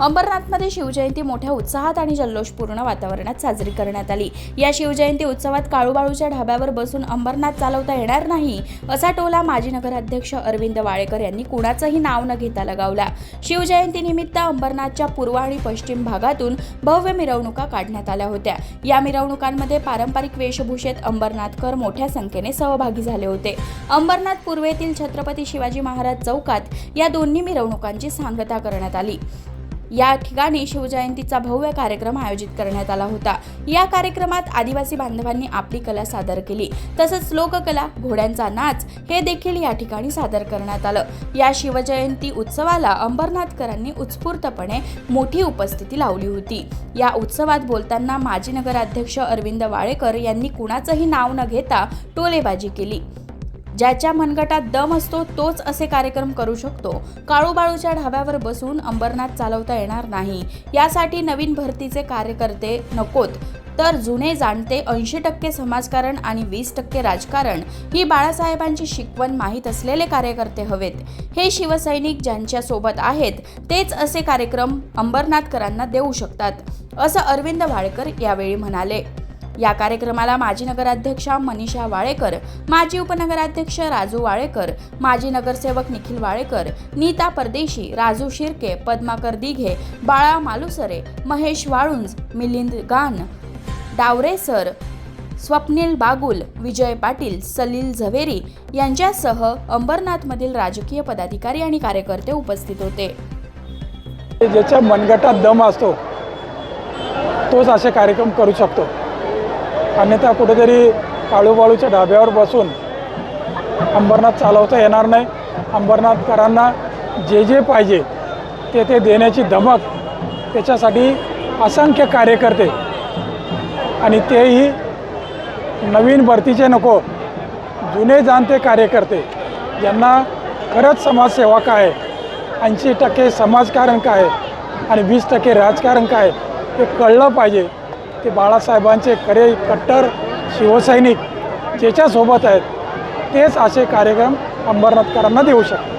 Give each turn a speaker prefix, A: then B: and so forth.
A: अंबरनाथमध्ये शिवजयंती मोठ्या उत्साहात आणि जल्लोषपूर्ण वातावरणात साजरी करण्यात आली. या शिवजयंती उत्सवात काळूबाळूच्या ढाब्यावर बसून अंबरनाथ चालवता येणार नाही असा टोला माजी नगराध्यक्ष अरविंद वाळेकर यांनी कुणाचंही नाव न घेता लगावला. शिवजयंतीनिमित्त अंबरनाथच्या पूर्व आणि पश्चिम भागातून भव्य मिरवणुका काढण्यात आल्या होत्या. या मिरवणुकांमध्ये पारंपरिक वेशभूषेत अंबरनाथकर मोठ्या संख्येने सहभागी झाले होते. अंबरनाथ पूर्वेतील छत्रपती शिवाजी महाराज चौकात या दोन्ही मिरवणुकांची सांगता करण्यात आली. या ठिकाणी शिवजयंतीचा भव्य कार्यक्रम आयोजित करण्यात आला होता. या कार्यक्रमात आदिवासी बांधवांनी आपली कला सादर केली. तसंच लोककला घोड्यांचा नाच हे देखील या ठिकाणी सादर करण्यात आलं. या शिवजयंती उत्सवाला अंबरनाथकरांनी उत्स्फूर्तपणे मोठी उपस्थिती लावली होती. या उत्सवात बोलताना माजी नगराध्यक्ष अरविंद वाळेकर यांनी कुणाचंही नाव न घेता टोलेबाजी केली. ज्याच्या मनगटात दम असतो तोच असे कार्यक्रम करू शकतो. काळूबाळूच्या ढाब्यावर बसून अंबरनाथ चालवता येणार नाही. यासाठी नवीन भरतीचे कार्यकर्ते नकोत. तर जुने जाणते ऐंशी टक्के समाजकारण आणि वीस टक्के राजकारण. ही बाळासाहेबांची शिकवण माहीत असलेले कार्यकर्ते हवेत. हे शिवसैनिक ज्यांच्या सोबत आहेत तेच असे कार्यक्रम अंबरनाथकरांना देऊ शकतात असं अरविंद वाळकर यावेळी म्हणाले. या कार्यक्रमाला माजी नगराध्यक्षा मनीषा वाळेकर माजी उपनगराध्यक्ष राजू वाळेकर माजी नगरसेवक निखिल वाळेकर नीता परदेशी राजू शिर्के पद्माकर दिघे बाळा मालुसरे महेश वाळुंज मिलिंद गान डावरे सर स्वप्नील बागुल विजय पाटील सलील झवेरी यांच्यासह अंबरनाथमधील राजकीय पदाधिकारी आणि कार्यकर्ते उपस्थित होते.
B: ज्याच्या मनगटात दम असतो तोच असे कार्यक्रम करू शकतो. अन्यथा कुठेतरी काळूबाळूच्या ढाब्यावर बसून अंबरनाथ चालवता येणार नाही. अंबरनाथकरांना जे जे पाहिजे ते ते देण्याची धमक त्याच्यासाठी असंख्य कार्यकर्ते आणि तेही नवीन भरतीचे नको जुने जाणते कार्यकर्ते ज्यांना खरंच समाजसेवा काय आहे. ऐंशी टक्के समाजकारण काय आहे आणि वीस टक्के राजकारण काय ते हे कळलं पाहिजे. ते बाळासाहेबांचे खरे कट्टर शिवसैनिक ज्याच्यासोबत आहेत तेच असे कार्यक्रम अंबरनाथकरांना देऊ शकतात.